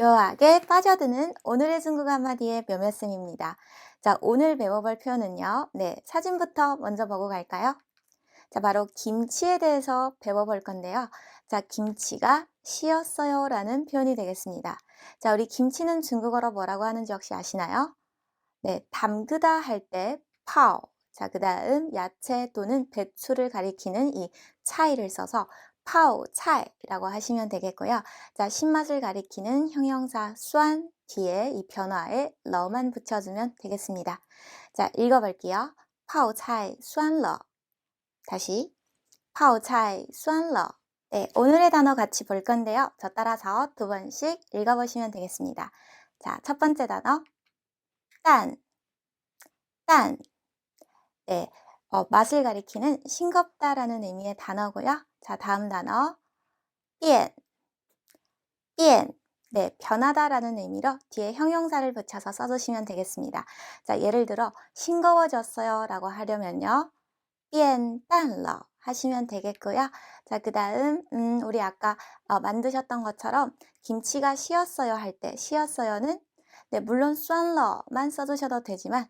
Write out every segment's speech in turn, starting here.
묘하게 빠져드는 오늘의 중국 한마디의 몇몇음입니다. 자, 오늘 배워볼 표현은요. 네, 사진부터 먼저 보고 갈까요? 자, 바로 김치에 대해서 배워볼 건데요. 자, 김치가 쉬었어요 라는 표현이 되겠습니다. 자, 우리 김치는 중국어로 뭐라고 하는지 혹시 아시나요? 네, 담그다 할 때 파오. 자, 그 다음 야채 또는 배추를 가리키는 이 차이를 써서 파오, 차이라고 하시면 되겠고요. 자, 신맛을 가리키는 형용사 수안 뒤에 이 변화에 러만 붙여주면 되겠습니다. 자, 읽어볼게요. 파오, 차이, 수안러 다시 파오, 차이, 수안러 네, 오늘의 단어 같이 볼 건데요. 저 따라서 두 번씩 읽어보시면 되겠습니다. 자, 첫 번째 단어 딴, 딴 네, 어, 맛을 가리키는 싱겁다라는 의미의 단어고요. 자, 다음 단어. 变, 变. 네, 변하다라는 의미로 뒤에 형용사를 붙여서 써주시면 되겠습니다. 자, 예를 들어 싱거워졌어요 라고 하려면요. 变淡了 하시면 되겠고요. 자, 그 다음 음, 우리 아까 어, 만드셨던 것처럼 김치가 쉬었어요 할 때 쉬었어요는 네, 물론 酸了만 써주셔도 되지만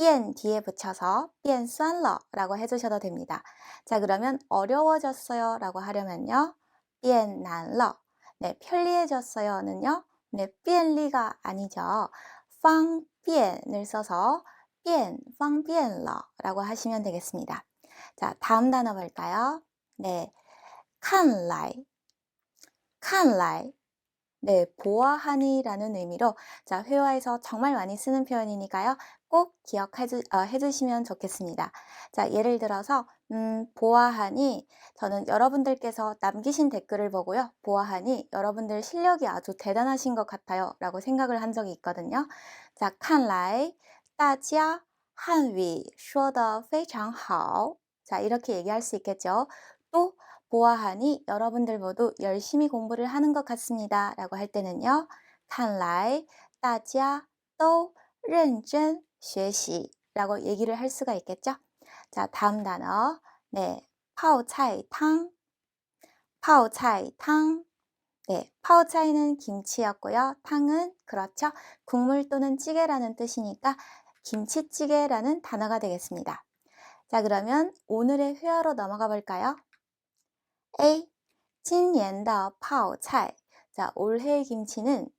变 뒤에 붙여서 变酸了라고 해주셔도 됩니다. 자, 그러면 어려워졌어요 라고 하려면요. 变难了 네, 편리해졌어요는요. 네, 便利가 아니죠. 方便을 써서 变方便了라고 하시면 되겠습니다. 자, 다음 단어 볼까요? 네, 看来看来 네, 보아하니라는 의미로 자, 회화에서 정말 많이 쓰는 표현이니까요. 꼭 기억해 주, 어, 해주시면 좋겠습니다. 자, 예를 들어서 음, 보아하니 저는 여러분들께서 남기신 댓글을 보고요. 보아하니 여러분들 실력이 아주 대단하신 것 같아요. 라고 생각을 한 적이 있거든요. 자, 看来大家汉语说得非常好. 자, 이렇게 얘기할 수 있겠죠. 또 보아하니 여러분들 모두 열심히 공부를 하는 것 같습니다. 라고 할 때는요. 看来大家都认真学习 라고 얘기를 할 수가 있겠죠. 자, 다음 단어. 네. 泡菜汤. 泡菜汤. 네. 泡菜는 김치였고요. 탕은 그렇죠. 국물 또는 찌개라는 뜻이니까 김치찌개라는 단어가 되겠습니다. 자, 그러면 오늘의 회화로 넘어가 볼까요? A. 今年的泡菜. 자, 올해의 김치는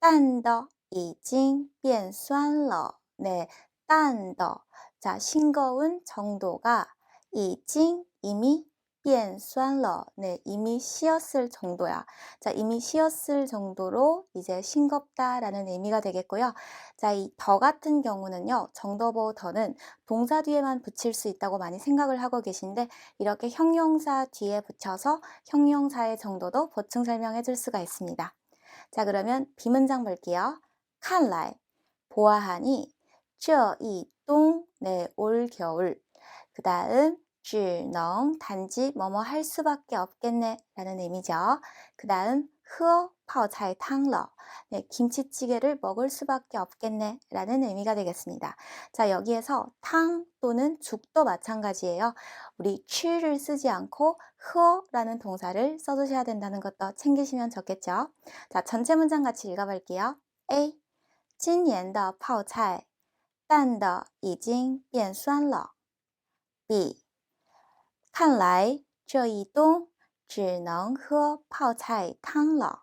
淡的已经变酸了. 네, 淡的. 자, 싱거운 정도가 已经 이미 变酸了. 네, 이미 쉬었을 정도야. 자, 이미 쉬었을 정도로 이제 싱겁다라는 의미가 되겠고요. 자, 이 더 같은 경우는요. 정더보 더는 동사 뒤에만 붙일 수 있다고 많이 생각을 하고 계신데 이렇게 형용사 뒤에 붙여서 형용사의 정도도 보충 설명해 줄 수가 있습니다. 자, 그러면 비문장 볼게요. 看来 보아하니 这一冬 네, 올 겨울. 그다음 只能 단지 뭐뭐 할 수밖에 없겠네 라는 의미죠. 그 다음 喝泡菜汤了 네, 김치찌개를 먹을 수밖에 없겠네 라는 의미가 되겠습니다. 자 여기에서 탕 또는 죽도 마찬가지예요. 우리 취를 쓰지 않고 喝라는 동사를 써주셔야 된다는 것도 챙기시면 좋겠죠. 자 전체 문장 같이 읽어볼게요. A 今年的泡菜淡的已经变酸了。B 看来这一冬只能喝泡菜汤了.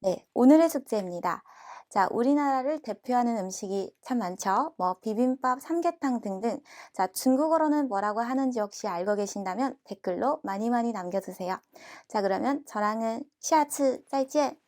네, 오늘의 숙제입니다. 자, 우리나라를 대표하는 음식이 참 많죠. 뭐 비빔밥, 삼계탕 등등. 자, 중국어로는 뭐라고 하는지 혹시 알고 계신다면 댓글로 많이 많이 남겨주세요. 자, 그러면 저랑은 下次再见.